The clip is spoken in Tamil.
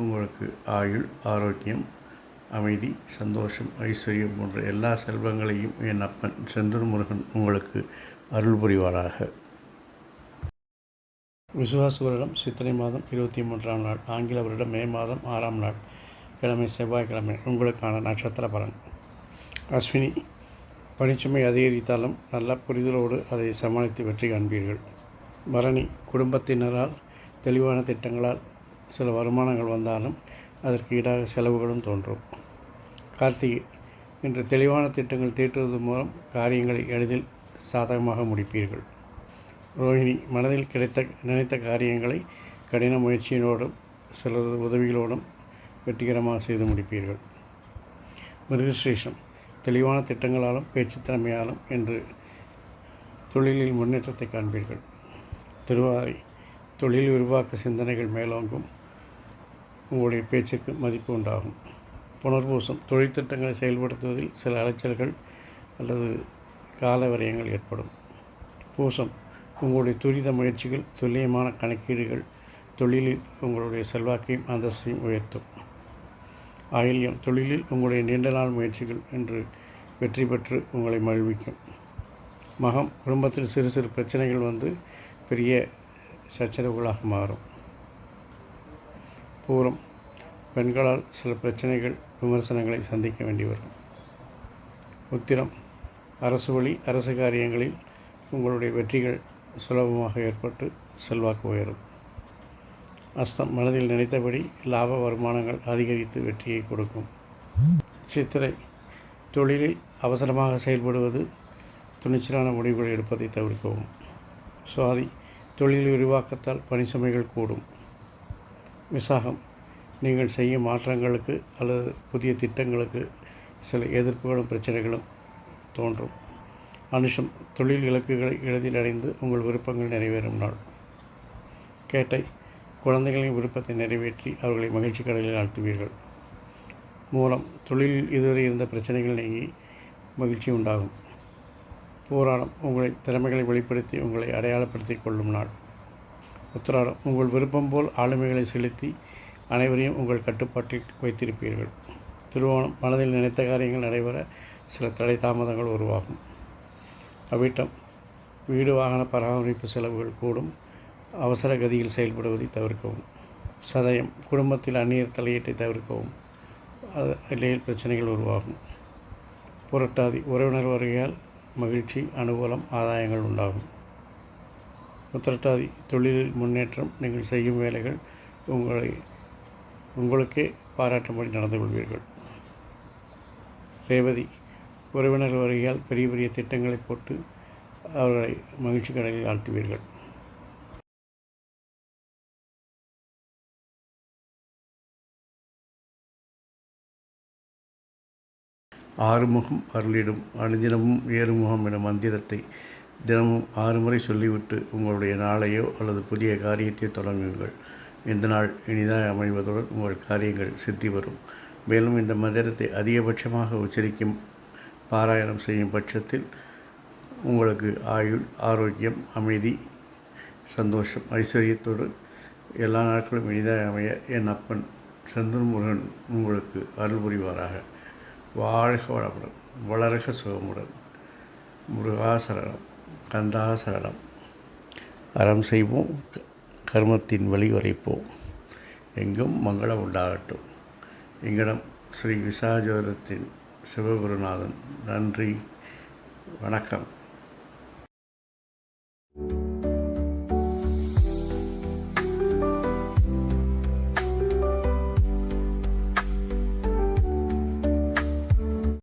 உங்களுக்கு ஆயுள் ஆரோக்கியம் அமைதி சந்தோஷம் ஐஸ்வர்யம் போன்ற எல்லா செல்வங்களையும் என் அப்பன் செந்தூர் முருகன் உங்களுக்கு அருள் புரிவாராக. விசுவாச வருடம் சித்திரை மாதம் இருபத்தி மூன்றாம் நாள் ஆங்கில வருடம் மே மாதம் ஆறாம் நாள் கிழமை செவ்வாய்க்கிழமை உங்களுக்கான நட்சத்திர பலன். அஸ்வினி பணிச்சுமை அதிகரித்தாலும் நல்ல புரிதலோடு அதை சமாளித்து வெற்றி காண்பீர்கள். பரணி குடும்பத்தினரால் தெளிவான திட்டங்களால் சில வருமானங்கள் வந்தாலும் அதற்கு ஈடாக செலவுகளும் தோன்றும். கார்த்திகை இன்று தெளிவான திட்டங்கள் தீட்டுவது மூலம் காரியங்களை எளிதில் சாதகமாக முடிப்பீர்கள். ரோஹிணி மனதில் கிடைத்த நினைத்த காரியங்களை கடின முயற்சியினோடும் சிலரது உதவிகளோடும் வெற்றிகரமாக செய்து முடிப்பீர்கள். மிருகசிரேஷம் தெளிவான திட்டங்களாலும் பேச்சு திறமையாலும் என்று தொழிலில் முன்னேற்றத்தை காண்பீர்கள். திருவாரி தொழில் விரிவாக்க சிந்தனைகள் மேலோங்கும். உங்களுடைய பேச்சுக்கு மதிப்பு உண்டாகும். புனர்பூசம் தொழில் திட்டங்களை செயல்படுத்துவதில் சில அலைச்சல்கள் அல்லது கால விரயங்கள் ஏற்படும். பூசம் உங்களுடைய துரித முயற்சிகள் துல்லியமான கணக்கீடுகள் தொழிலில் உங்களுடைய செல்வாக்கையும் அந்தஸ்தையும் உயர்த்தும். ஆயில்யம் தொழிலில் உங்களுடைய நீண்ட நாள் முயற்சிகள் என்று வெற்றி பெற்று உங்களை மகிழ்விக்கும். மகம் குடும்பத்தில் சிறு சிறு பிரச்சனைகள் வந்து பெரிய சச்சரவுகளாக மாறும். பூரம் பெண்களால் சில பிரச்சனைகள் விமர்சனங்களை சந்திக்க வேண்டி வரும். உத்திரம். அரசு வழி அரசு காரியங்களில் உங்களுடைய வெற்றிகள் சுலபமாக ஏற்பட்டு செல்வாக்கு உயரும். அஸ்தம். மனதில் நினைத்தபடி லாப வருமானங்கள் அதிகரித்து வெற்றியை கொடுக்கும். சித்திரை. தொழிலில் அவசரமாக செயல்படுவது துணிச்சலான முடிவுகளை எடுப்பதை தவிர்க்கவும். சுவாதி. தொழில் விரிவாக்கத்தால் பணி சுமைகள் கூடும். விசாகம் நீங்கள் செய்யும் மாற்றங்களுக்கு அல்லது புதிய திட்டங்களுக்கு சில எதிர்ப்புகளும் பிரச்சனைகளும் தோன்றும். அனுஷம் தொழில் இலக்குகளை எளிதில் அடைந்து உங்கள் விருப்பங்கள் நிறைவேறும் நாள். கேட்டை குழந்தைகளின் விருப்பத்தை நிறைவேற்றி அவர்களை மகிழ்ச்சி கடலில் ஆழ்த்துவீர்கள். மூலம் தொழிலில் இதுவரை இருந்த பிரச்சனைகள் நீங்கி மகிழ்ச்சி உண்டாகும். போராடம் உங்களை திறமைகளை வெளிப்படுத்தி உங்களை அடையாளப்படுத்தி கொள்ளும் நாள். உத்திராடம் உங்கள் விருப்பம் போல் ஆளுமைகளை செலுத்தி அனைவரையும் உங்கள் கட்டுப்பாட்டில் வைத்திருப்பீர்கள். திருவோணம் மனதில் நினைத்த காரியங்கள் நடைபெற சில தடை தாமதங்கள் உருவாகும். அவிட்டம் வீடு வாகன பராமரிப்பு செலவுகள் கூடும். அவசர கதியில் செயல்படுவதை தவிர்க்கவும். சதயம் குடும்பத்தில் அந்நியர் தலையீட்டை தவிர்க்கவும். அது இல்லையில் பிரச்சனைகள் உருவாகும். புரட்டாதி உறவினர் வருகையால் மகிழ்ச்சி அனுகூலம் ஆதாயங்கள் உண்டாகும். முத்திரட்டாதி தொழிலில் முன்னேற்றம் நீங்கள் செய்யும் வேலைகள் உங்களை உங்களுக்கே பாராட்டும்படி நடந்து கொள்வீர்கள். ரேவதி உறவினர் வருகையால் பெரிய பெரிய திட்டங்களை போட்டு அவர்களை மகிழ்ச்சி கடலில் ஆழ்த்துவீர்கள். ஆறுமுகம் அருளிடும் அனுதினமும் ஏறுமுகம் என மந்திரத்தை தினமும் ஆறு முறை சொல்லிவிட்டு உங்களுடைய நாளையோ அல்லது புதிய காரியத்தை தொடங்குங்கள். இந்த நாள் இனிதாக அமைவதுடன் உங்கள் காரியங்கள் சித்தி வரும். மேலும் இந்த மந்திரத்தை அதிகபட்சமாக உச்சரிக்கும் பாராயணம் செய்யும் பட்சத்தில் உங்களுக்கு ஆயுள் ஆரோக்கியம் அமைதி சந்தோஷம் ஐஸ்வர்யத்தோடு எல்லா நாட்களும் இனிதாக அமைய என் அப்பன் செந்தூர் முருகன் உங்களுக்கு அருள் புரிவாராக. வாழ்க வளமுடன் வளர்க சுகமுடன். முருகாசரணம். கந்தாசரணம். அறம் செய்வோம் கர்மத்தின் வழி உரைப்போம். எங்கும் மங்களம் உண்டாகட்டும். எங்களிடம் ஸ்ரீ விசாஜோதத்தின் சிவகுருநாதன். நன்றி. வணக்கம்.